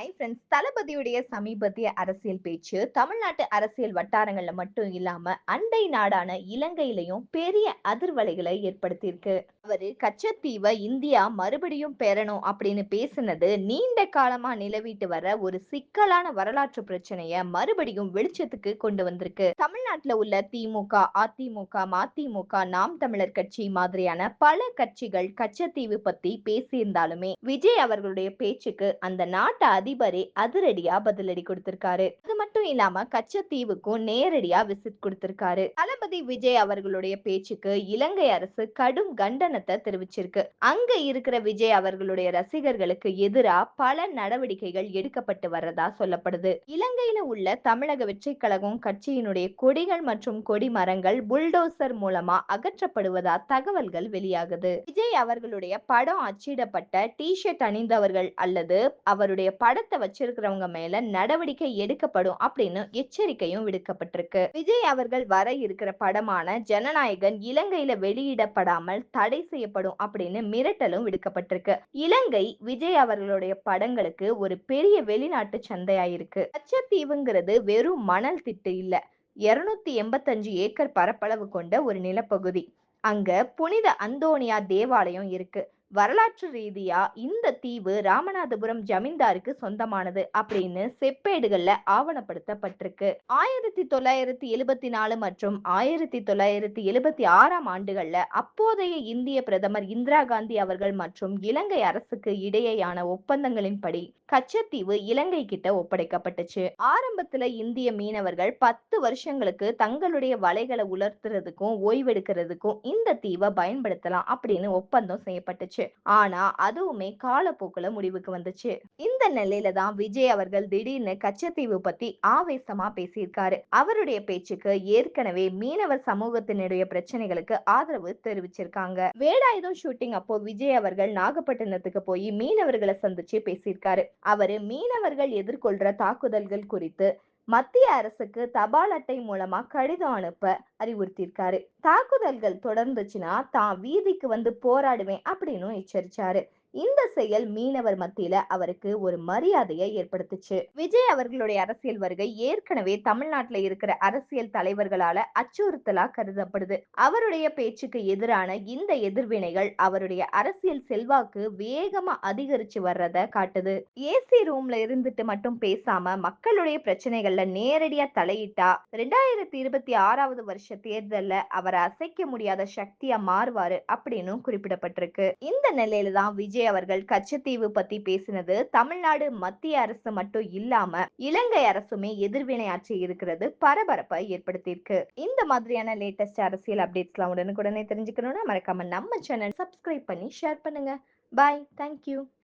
Hi friends தளபதியுடைய சமீபத்திய அரசியல் பேச்சு தமிழ்நாட்டு அரசியல் வட்டாரங்கள்ல மட்டும் இல்லாம அண்டை நாடான இலங்கையிலையும் பெரிய அதிர்வலைகளை ஏற்படுத்தியிருக்கு. அவரு கச்சத்தீவை இந்தியா மறுபடியும் பெறணும் அப்படின்னு பேசுனது நீண்ட காலமா நிலவிட்டு வர ஒரு சிக்கலான வரலாற்று பிரச்சனைய மறுபடியும் வெளிச்சத்துக்கு கொண்டு வந்திருக்கு. தமிழ்நாட்டுல உள்ள திமுக அதிமுக மதிமுக நாம் தமிழர் கட்சி மாதிரியான பல கட்சிகள் கச்சத்தீவு பத்தி பேசியிருந்தாலுமே விஜய் அவர்களுடைய பேச்சுக்கு அந்த நாட்டு அதிபரே அதிரடியா பதிலடி கொடுத்திருக்காரு. அது மட்டும் இல்லாம கச்சத்தீவுக்கும் நேரடியா விசிட் கொடுத்திருக்காரு. தளபதி விஜய் அவர்களுடைய பேச்சுக்கு இலங்கை அரசு கடும் கண்டனத்தை தெரிவிச்சிருக்கு. அங்க இருக்கிற விஜய் அவர்களுடைய ரசிகர்களுக்கு எதிரா பல நடவடிக்கைகள் எடுக்கப்பட்டு வர்றதா சொல்லப்படுது. இலங்கையில உள்ள தமிழக வெற்றி கழகம் கட்சியினுடைய கொடிகள் மற்றும் கொடி மரங்கள் புல்டோசர் மூலமா அகற்றப்படுவதா தகவல்கள் வெளியாகுது. விஜய் அவர்களுடைய படம் அச்சிடப்பட்ட டி ஷர்ட் அணிந்தவர்கள் அல்லது அவருடைய படத்தை வச்சிருக்கிறவங்க மேல நடவடிக்கை எடுக்கப்படும் அப்படின்னு எச்சரிக்கையும் விடுக்கப்பட்டிருக்கு. விஜய் அவர்கள் வர இருக்கிற படமான ஜனநாயகன் இலங்கையில வெளியிடப்படாமல் தடை செய்யப்படும் அப்படின்னு மிரட்டலும் விடுக்கப்பட்டிருக்கு. இலங்கை விஜய் அவர்களுடைய படங்களுக்கு ஒரு பெரிய வெளிநாட்டு சந்தையாயிருக்கு. லட்சத்தீவுங்கிறது வெறும் மணல் திட்டு இல்ல. இருநூத்தி எண்பத்தஞ்சு ஏக்கர் பரப்பளவு கொண்ட ஒரு நிலப்பகுதி. அங்க புனித அந்தோனியா தேவாலயம் இருக்கு. வரலாற்று ரீதியா இந்த தீவு ராமநாதபுரம் ஜமீன்தாருக்கு சொந்தமானது அப்படின்னு செப்பேடுகள்ல ஆவணப்படுத்தப்பட்டிருக்கு. ஆயிரத்தி தொள்ளாயிரத்தி எழுபத்தி நாலு மற்றும் ஆயிரத்தி தொள்ளாயிரத்தி எழுபத்தி ஆறாம் ஆண்டுகள்ல அப்போதைய இந்திய பிரதமர் இந்திரா காந்தி அவர்கள் மற்றும் இலங்கை அரசுக்கு இடையேயான ஒப்பந்தங்களின்படி கச்சத்தீவு இலங்கை கிட்ட ஒப்படைக்கப்பட்டுச்சு. ஆரம்பத்துல இந்திய மீனவர்கள் பத்து வருஷங்களுக்கு தங்களுடைய வலைகளை உலர்த்துறதுக்கும் ஓய்வெடுக்கிறதுக்கும் இந்த தீவை பயன்படுத்தலாம் அப்படின்னு ஒப்பந்தம் செய்யப்பட்டுச்சு. இருந்துச்சு ஆனா அதுவுமே காலப்போக்குல முடிவுக்கு வந்துச்சு. இந்த நிலையில தான் விஜய் அவர்கள் திடீர்னு கச்சத்தீவு பத்தி ஆவேசமா பேசியிருக்காரு. அவருடைய பேச்சுக்கு ஏற்கனவே மீனவர் சமூகத்தினுடைய பிரச்சனைகளுக்கு ஆதரவு தெரிவிச்சிருக்காங்க. வேலாயுதம் ஷூட்டிங் அப்போ விஜய் அவர்கள் நாகப்பட்டினத்துக்கு போய் மீனவர்களை சந்திச்சு பேசியிருக்காரு. அவரு மீனவர்கள் எதிர்கொள்ற தாக்குதல்கள் குறித்து மத்திய அரசுக்கு தபால் அட்டை மூலமா கடிதம் அனுப்ப அறிவுறுத்தியிருக்காரு. தாக்குதல்கள் தொடர்ந்துச்சுன்னா தான் வீதிக்கு வந்து போராடுவேன் அப்படின்னு எச்சரிச்சாரு. இந்த செயல் மீனவர் மத்தியில அவருக்கு ஒரு மரியாதையை ஏற்படுத்துச்சு. விஜய் அவர்களுடைய அரசியல் வருகை ஏற்கனவே தமிழ்நாட்டுல இருக்கிற அரசியல் தலைவர்களால அச்சுறுத்தலா கருதப்படுது. அவருடைய பேச்சுக்கு எதிரான இந்த எதிர்வினைகள் அவருடைய அரசியல் செல்வாக்கு வேகமா அதிகரிச்சு வர்றத காட்டுது. ஏசி ரூம்ல இருந்துட்டு மட்டும் பேசாம மக்களுடைய பிரச்சனைகள்ல நேரடியா தலையிட்டா ரெண்டாயிரத்தி இருபத்தி ஆறாவது வருஷ தேர்தல்ல அவரை அசைக்க முடியாத சக்தியா மாறுவாரு அப்படின்னு குறிப்பிடப்பட்டிருக்கு. இந்த நிலையில தான் விஜய் அவர்கள் கச்சத்தீவு பத்தி பேசினது தமிழ்நாடு மத்திய அரசு மட்டும் இல்லாம இலங்கை அரசுமே எதிர்வினையாற்றி இருக்கிறது பரபரப்பை ஏற்படுத்தியிருக்கு. இந்த மாதிரியான லேட்டஸ்ட் அரசியல் அப்டேட்ஸ்லாம் உடனுக்குடனே தெரிஞ்சுக்கணும்னா மறக்காம நம்ம சேனல் சப்ஸ்கிரைப் பண்ணி ஷேர் பண்ணுங்க. Bye thank you